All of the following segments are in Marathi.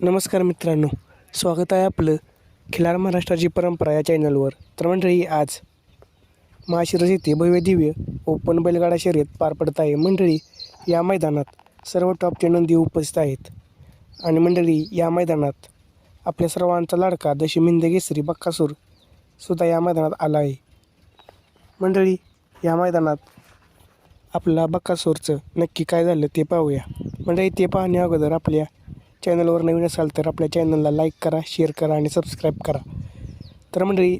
नमस्कार मित्रांनो स्वागत आहे आपलं खिलार महाराष्ट्राची परंपरा या चॅनलवर. तर मंडळी आज महाशिरस येथे भव्य दिव्य ओपन बैलगाडा शर्यत पार पडत आहे. मंडळी या मैदानात सर्व टॉपचे नंदी उपस्थित आहेत. आणि मंडळी या मैदानात आपल्या सर्वांचा लाडका दशमिंद केसरी बक्कासूर सुद्धा या मैदानात आला आहे. मंडळी या मैदानात आपला बक्कासूरचं नक्की काय झालं ते पाहूया. मंडळी ते पाहण्या अगोदर आपल्या चॅनलवर नवीन असाल तर आपल्या चॅनलला लाईक करा शेअर करा आणि सबस्क्राईब करा. तर मंडळी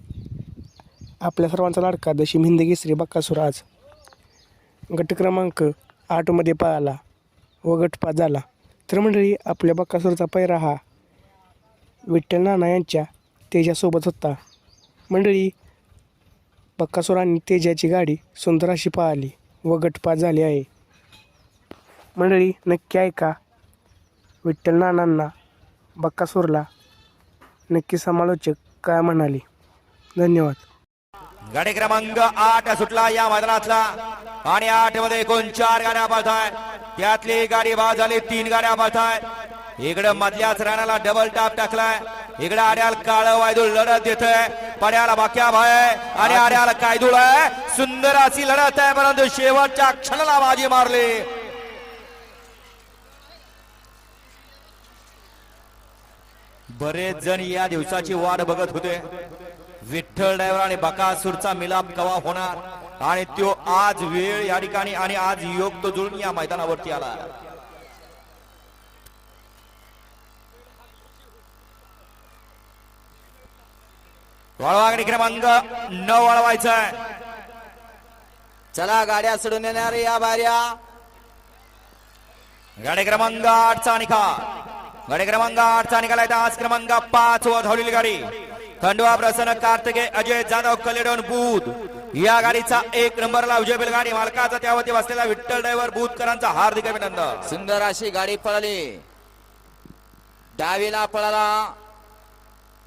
आपल्या सर्वांचा लाडका दशी हिंद श्री बक्कासूर आज गट क्रमांक आठमध्ये पळाला व गटपात झाला. तर मंडळी आपल्या बक्कासूरचा पैरा हा विठ्ठल नाना यांच्या तेजासोबत होता. मंडळी बक्कासूर आणि तेजाची गाडी सुंदर अशी पळाली व गटपात झाली आहे. मंडळी नक्की ऐका. विठ्ठल नानांना बक्कासूरला नक्की समालोचक काय म्हणाले? धन्यवाद. गाडी क्रमांक आठ सुटला या मैदानातला. आणि आठमध्ये एकूण चार गाड्या बाद आहेत त्यातली गाडी बाद झाली तीन गाड्या बाद आहेत इकडे मधल्याच राणाला डबल टाप टाकलाय. इकडे आड्याल काळ वायदूळ लढत देत पड्याला बाक्या भाय आणि आड्याला कायदूळ आहे. सुंदर अशी लढत आहे. परंतु शेवटच्या क्षणाला बाजी मारली. बरेच जण या दिवसाची वाट बघत होते. विठ्ठल ड्रायव्हर आणि बकासूरचा मिलाप कवा होणार? आणि तो आज वेळ या ठिकाणी आणि आज योग तो जुळून या मैदानावरती आला. वळवागणी क्रमांक न वळवायचा चला गाड्या सोडून येणार या बाऱ्या. गाडी क्रमांक आठचा निकाल. गाडी क्रमांक आठचा निघालाय आज क्रमांक पाच वर धावलेली गाडी. खंडवा प्रसन्न कार्तिके अजय जाधव कलेडोन बुध. या गाडीचा एक नंबरला विजय गाडी मालकाचा त्यावरती बसलेला विठ्ठल ड्रायव्हर बुधकरांचा हार्दिक अभिनंदन. सुंदर अशी गाडी पळाली. डावीला पळाला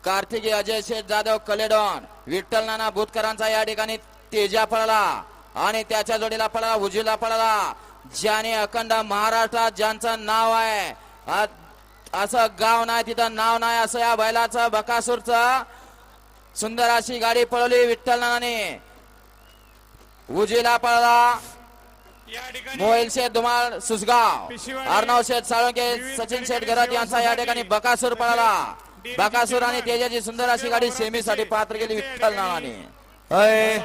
कार्तिकी अजय शेठ जाधव कलेडॉन. विठ्ठल नाना भूतकरांचा या ठिकाणी तेजा पळाला आणि त्याच्या जोडीला पळाला उजवीला पळाला. ज्याने अखंड महाराष्ट्रात ज्यांचं नाव आहे असं गाव नाही तिथं नाव नाही असं या बैलाचं बकासूरचं. सुंदर अशी गाडी पळवली विठ्ठल नानाने. उजवीला पळाला. मोहिल शेठ धुमाळ सुसगाव अर्णव शेठ साळुंके सचिन शेठ गरात यांचा या ठिकाणी बकासूर पळाला. बकासूर आणि तेजाची सुंदर अशी गाडी सेमीसाठी पात्र केली विठ्ठल नानाने. अय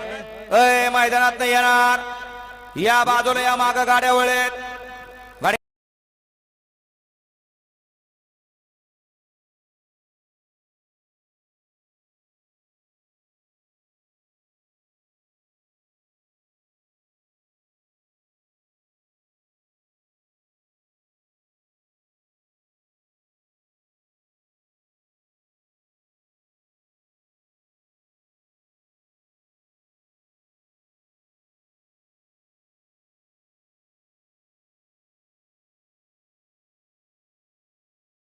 अय मैदानात नाही येणार. या बाजूला या माग गाड्या वळेत.